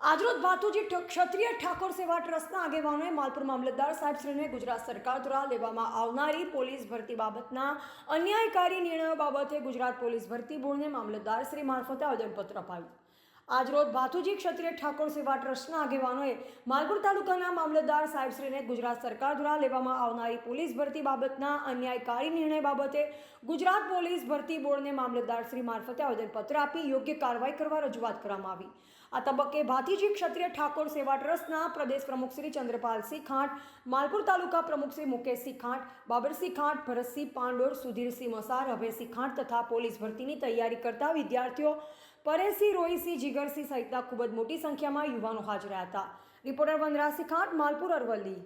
આજરોજ ભાતુજી ક્ષત્રિય ઠાકોર સેવા ટ્રસ્ટના આગેવાનોએ માલપુર મામલતદાર સાહેબશ્રીને ગુજરાત સરકાર દ્વારા લેવામાં આવનારી પોલીસ ભરતી બાબતના અન્યાયકારી નિર્ણયો બાબતે ગુજરાત પોલીસ ભરતી બોર્ડને મામલતદાર શ્રી મારફતે આવેદનપત્ર અપાયું. આજરોજ ભાતુજી ક્ષત્રિય ઠાકોર સેવા ટ્રસ્ટના આગેવાનોએ માલપુર તાલુકાના મામલતદાર સાહેબશ્રીને ગુજરાત સરકાર દ્વારા લેવામાં આવનારી પોલીસ ભરતી બાબતના અન્યાયકારી નિર્ણય બાબતે ગુજરાત પોલીસ ભરતી બોર્ડને મામલતદાર શ્રી મારફતે આવેદનપત્ર આપી યોગ્ય કાર્યવાહી કરવા રજૂઆત કરવામાં આવી. આ તબક્કે ભાતીજી ક્ષત્રિય ઠાકોર સેવા ટ્રસ્ટના પ્રદેશ પ્રમુખ શ્રી ચંદ્રપાલસિંહ ખાંટ, માલપુર તાલુકા પ્રમુખ શ્રી મુકેશસિંહ ખાંટ, બાબરસિંહ ખાંટ, ભરતસિંહ પાંડોર, સુધીરસિંહ મસાર, અભયસિંહ ખાંટ તથા પોલીસ ભરતીની તૈયારી કરતા વિદ્યાર્થીઓ પરેશસિંહ રોહિસિંહ જીગરસિંહ સહિતના ખૂબ જ મોટી સંખ્યામાં યુવાનો હાજર હતા. રિપોર્ટર વનરાજસિંહ ખાંટ માલપુર અરવલ્લી.